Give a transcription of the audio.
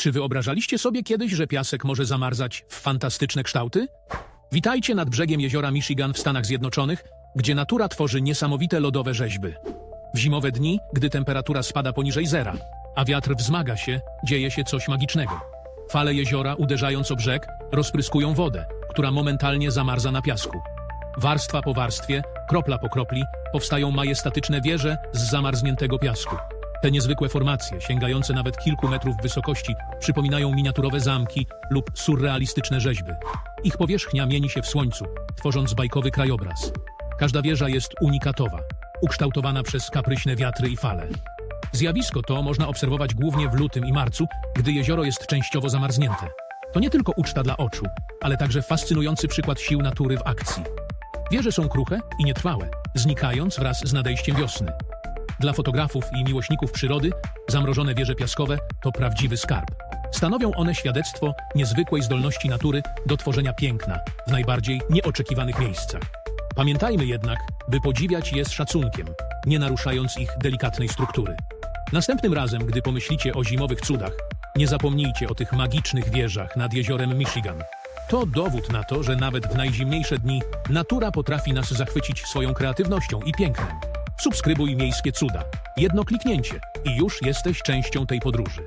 Czy wyobrażaliście sobie kiedyś, że piasek może zamarzać w fantastyczne kształty? Witajcie nad brzegiem jeziora Michigan w Stanach Zjednoczonych, gdzie natura tworzy niesamowite lodowe rzeźby. W zimowe dni, gdy temperatura spada poniżej zera, a wiatr wzmaga się, dzieje się coś magicznego. Fale jeziora, uderzając o brzeg, rozpryskują wodę, która momentalnie zamarza na piasku. Warstwa po warstwie, kropla po kropli, powstają majestatyczne wieże z zamarzniętego piasku. Te niezwykłe formacje, sięgające nawet kilku metrów wysokości, przypominają miniaturowe zamki lub surrealistyczne rzeźby. Ich powierzchnia mieni się w słońcu, tworząc bajkowy krajobraz. Każda wieża jest unikatowa, ukształtowana przez kapryśne wiatry i fale. Zjawisko to można obserwować głównie w lutym i marcu, gdy jezioro jest częściowo zamarznięte. To nie tylko uczta dla oczu, ale także fascynujący przykład sił natury w akcji. Wieże są kruche i nietrwałe, znikając wraz z nadejściem wiosny. Dla fotografów i miłośników przyrody zamrożone wieże piaskowe to prawdziwy skarb. Stanowią one świadectwo niezwykłej zdolności natury do tworzenia piękna w najbardziej nieoczekiwanych miejscach. Pamiętajmy jednak, by podziwiać je z szacunkiem, nie naruszając ich delikatnej struktury. Następnym razem, gdy pomyślicie o zimowych cudach, nie zapomnijcie o tych magicznych wieżach nad jeziorem Michigan. To dowód na to, że nawet w najzimniejsze dni natura potrafi nas zachwycić swoją kreatywnością i pięknem. Subskrybuj Miejskie Cuda. Jedno kliknięcie i już jesteś częścią tej podróży.